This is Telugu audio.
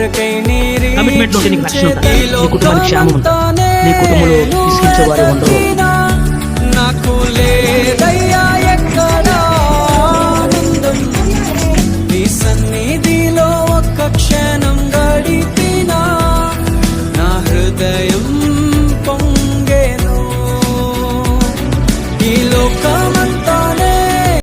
నా కొరకై Commitment ఉంటే నీకు నిరీక్షించే రక్షణ ఉంటుంది. నీ కుటుంబానికి క్షేమం ఉంటుంది. నీ కుటుంబంలో విసిగించే వారు ఉండరు. నాకు లేదయ్యా